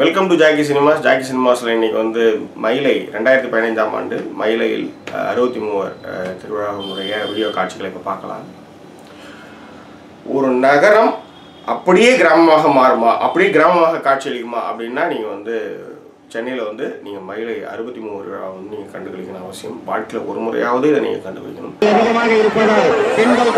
Welcome to Jackie Cinemas Jackie சினிமாஸில் இன்றைக்கி வந்து மயிலை ரெண்டாயிரத்தி பதினைந்தாம் ஆண்டு மயிலையில் அறுபத்தி மூவர் திருவிழாவுடைய வீடியோ காட்சிகளை இப்போ பார்க்கலாம். ஒரு நகரம் அப்படியே கிராமமாக மாறுமா? அப்படியே கிராமமாக காட்சியளிக்குமா அப்படின்னா நீங்கள் வந்து சென்னையில் வந்து நீங்கள் மயிலை அறுபத்தி மூணு விழா வந்து நீங்கள் கண்டுகளிக்கணும் அவசியம். வாழ்க்கையில் ஒரு முறையாவது இதை நீங்கள் கண்டுபிடிக்கணும். பெண்கள்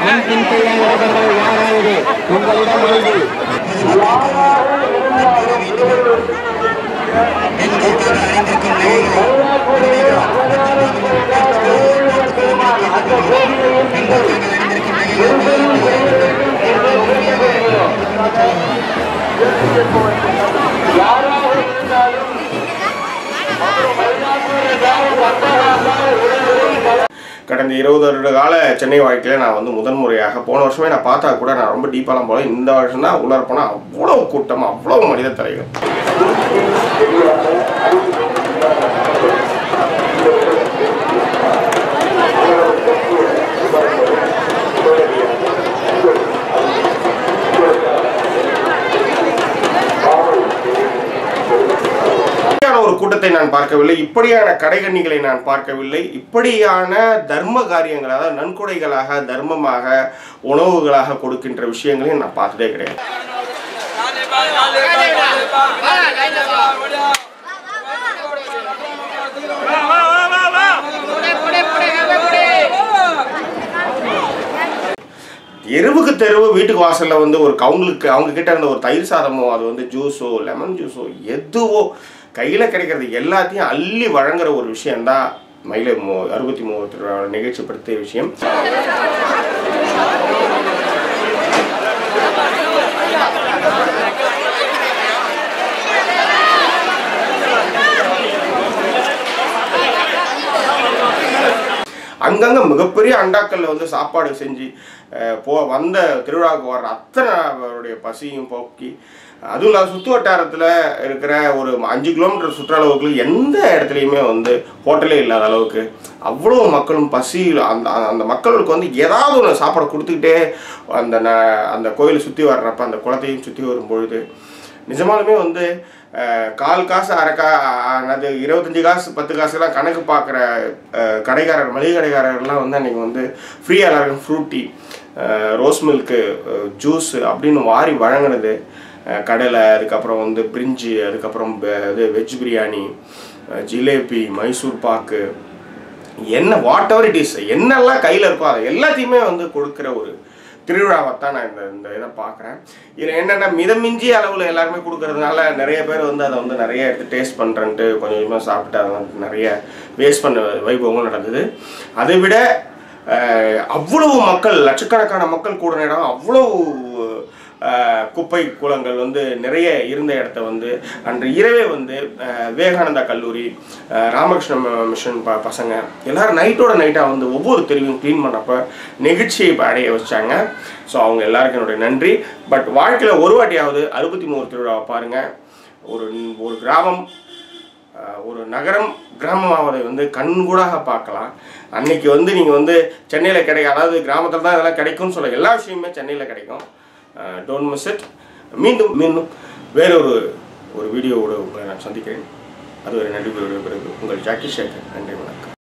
हम किनके यहाँ ऑर्डर करें यहाँ रहेंगे उनका लीडर मिलेगी इनके கடந்த இருபது வருட கால சென்னை வாழ்க்கையில் நான் வந்து முதன் முறையாக போன வருஷமே நான் பார்த்தா கூட நான் ரொம்ப டீப்பாலாம் போல இந்த வருஷம் தான் உள்ளார போனால் அவ்வளோ கூட்டம் அவ்வளோ மனித தலைகள் இப்படியான ஒரு கூட்டத்தை நான் பார்க்கவில்லை. இப்படியான கடைகண்ணிகளை நான் பார்க்கவில்லை. இப்படியான தர்ம காரியங்கள் அதாவது நன்கொடைகளாக தர்மமாக உணவுகளாக கொடுக்கின்ற விஷயங்களையும் நான் பார்த்ததே கிடையாது தெருவு வீட்டுக்கு வாசலில் வந்து ஒரு அவங்களுக்கு அவங்க கிட்ட இருந்த ஒரு தயிர் சாதமோ அது வந்து ஜூஸோ லெமன் ஜூஸோ எதுவோ கையில் கிடைக்கிறது எல்லாத்தையும் அள்ளி வழங்குற ஒரு விஷயம்தான் மயிலை மோ அறுபத்தி மூணு நிகழ்ச்சிப்படுத்திய விஷயம். அங்கங்கே மிகப்பெரிய அண்டாக்களில் வந்து சாப்பாடு செஞ்சு போ வந்த திருவிழாவுக்கு வர்ற அத்தனை அவருடைய பசியும் போக்கி அதுவும் இல்லாத சுற்று வட்டாரத்தில் இருக்கிற ஒரு அஞ்சு கிலோமீட்டர் சுற்றளவுக்கு எந்த இடத்துலையுமே வந்து ஹோட்டலே இல்லாத அளவுக்கு அவ்வளோ மக்களும் பசி அந்த அந்த மக்களுக்கு வந்து ஏதாவது ஒன்று சாப்பாடு கொடுத்துக்கிட்டே அந்த ந- அந்த கோயிலை சுற்றி வர்றப்ப அந்த குளத்தையும் சுற்றி வரும் பொழுது நிஜமாலுமே வந்து கால் காசு அரை கா அது இருபத்தஞ்சி காசு பத்து காசுலாம் கணக்கு பார்க்குற கடைக்காரர் மளிகை கடைக்காரர்லாம் வந்து அன்றைக்கி வந்து ஃப்ரீயாக எல்லாருக்கும் ஃப்ரூட்டி ரோஸ் மில்க்கு ஜூஸு அப்படின்னு வாரி வழங்கினது. கடலை அதுக்கப்புறம் வந்து பிரிஞ்சு அதுக்கப்புறம் இது வெஜ் பிரியாணி ஜிலேபி மைசூர் பாக்கு என்ன வாட் எவர் இட் இஸ் என்னெல்லாம் கையில் இருக்கோ அதை எல்லாத்தையுமே வந்து கொடுக்குற ஒரு திருவிழாவைத்தான் நான் இந்த இந்த இதை பார்க்குறேன். இதில் என்னென்னா மிதமிஞ்சிய அளவில் எல்லாருமே கொடுக்கறதுனால நிறைய பேர் வந்து அதை வந்து நிறைய எடுத்து டேஸ்ட் பண்ணுறன்ட்டு கொஞ்சம் கொஞ்சமாக சாப்பிட்டு அதை வந்து நிறைய வேஸ்ட் பண்ண வைபவங்கள் நடந்தது. அதை விட அவ்வளவு மக்கள் லட்சக்கணக்கான மக்கள் கூடின இடம். அவ்வளவு குப்பை குளங்கள் வந்து நிறைய இருந்த இடத்த வந்து அன்று இரவே வந்து விவேகானந்தா கல்லூரி ராமகிருஷ்ண மிஷன் ப பசங்க எல்லாரும் நைட்டோட நைட்டாக வந்து ஒவ்வொரு தெருவையும் க்ளீன் பண்ணப்போ நெகிழ்ச்சியை அடைய வச்சாங்க. ஸோ அவங்க எல்லாருக்கும் என்னுடைய நன்றி. பட் வாழ்க்கையில் ஒரு வாட்டியாவது அறுபத்தி மூணு திருவிழாவை பாருங்கள் ஒரு ஒரு கிராமம் ஒரு நகரம் கிராமமாவதை வந்து கண்கூடாக பார்க்கலாம். அன்னைக்கு வந்து நீங்கள் வந்து சென்னையில் கிடைக்கும் அதாவது கிராமத்தில் தான் இதெல்லாம் கிடைக்கும்னு சொல்ல எல்லா விஷயமுமே சென்னையில் கிடைக்கும். டோன்ட் மிஸ் இட் மீண்டும் மீண்டும் வேறொரு ஒரு வீடியோவோடு உங்களை நான் சந்திக்கிறேன். அது ஒரு நன்றி பிறகு உங்கள் ஜாக்கி சேகர். நன்றி வணக்கம்.